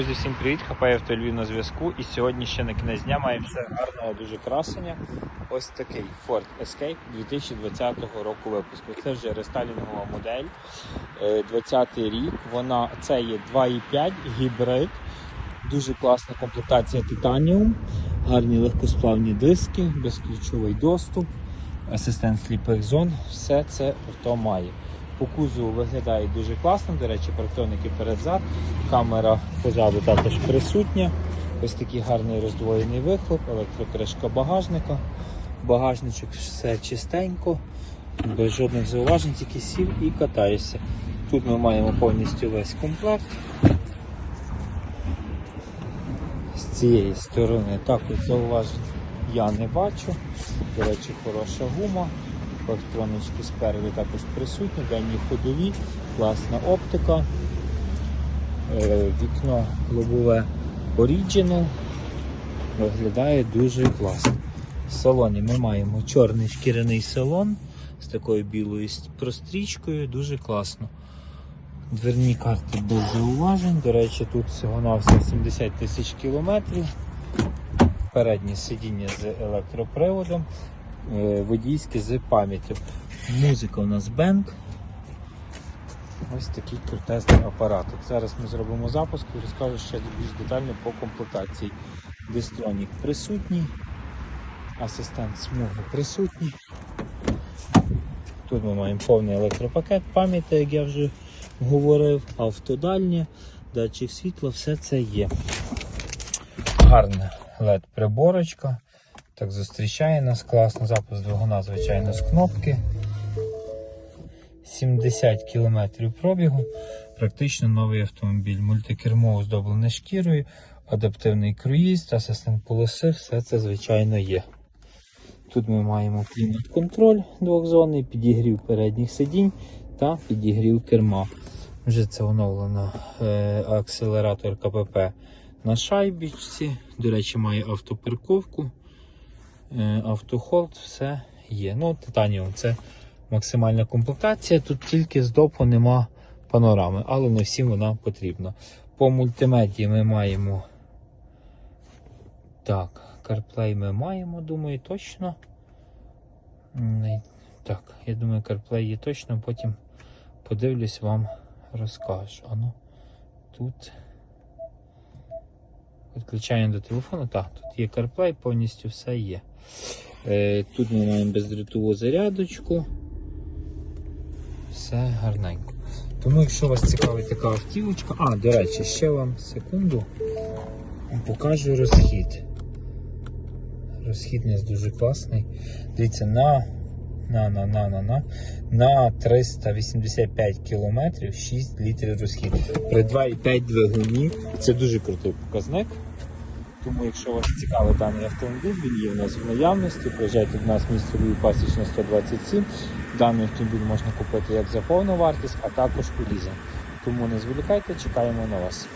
Друзі, всім привіт! Хапаєв та Львів на зв'язку. І сьогодні ще на кінець дня маємо ще гарного дуже красення. Ось такий Ford Escape 2020 року випуску. Це вже рестайлінгова модель. Е, 20-й рік. Вона це є 2,5 гібрид. Дуже класна комплектація титаніум, гарні легкосплавні диски, безключовий доступ, асистент сліпих зон. Все це авто має. По кузову виглядає дуже класно. До речі, парктроники перед-зад, камера позаду також присутня. Ось такий гарний роздвоєний вихлоп, електрокришка багажника. Багажничок все чистенько, без жодних зауважень, тільки сів і катаєшся. Тут ми маємо повністю весь комплект. З цієї сторони також зауважень я не бачу. До речі, хороша гума. Електронички спереду також присутні, денні ходові, класна оптика, Е, вікно лобове Original. Виглядає дуже класно. В салоні ми маємо чорний шкіряний салон з такою білою прострічкою, дуже класно. Дверні карти без зауважень. До речі, тут всього-навсього 70 тисяч кілометрів. Переднє сидіння з електроприводом, водійське з пам'яттю. Музика у нас Bang. Ось такий крутезний апарат. От Зараз ми зробимо запуск і розкажу ще більш детально по комплектації. Дистронік присутній, асистент смуги присутній. Тут ми маємо повний електропакет, пам'яті, як я вже говорив, автодальня, датчик світла, все це є. Гарна LED-приборочка. Так зустрічає нас класно. Запуск двигуна, звичайно, з кнопки. 70 км пробігу. Практично новий автомобіль. Мультикермо оздоблене шкірою, адаптивний круїз, асистент полоси, все це звичайно є. Тут ми маємо клімат-контроль двохзонний, підігрів передніх сидінь та підігрів керма. Вже це оновлено е, акселератор КПП на шайбічці. До речі, має автоперковку, е, автохолд, все є. Ну, титаніум це максимальна комплектація. Тут тільки з допу нема панорами, але не всім вона потрібна. По мультимедії ми маємо. Так, CarPlay ми маємо, думаю, точно. Так, я думаю, CarPlay є точно, потім подивлюсь, вам розкажу. Ану, тут. Підключаємо до телефону. Так, тут є CarPlay, повністю все є. Е, тут ми маємо бездротову зарядочку. Все гарненько. Тому, якщо вас цікавить така автівочка, а, до речі, ще вам секунду покажу розхід. Розхід у нас дуже класний. Дивіться, на, на, на, на, на, на, на 385 кілометрів 6 літрів розхід. При 2,5 двигуні це дуже крутий показник. Тому, якщо вас цікавий даний автомобіль, він є у нас в наявності. Приїжджайте до нас в місто Львів Пасічна 127. Даний автомобіль можна купити як за повну вартість, а також у лізинг. Тому не зволікайте, чекаємо на вас.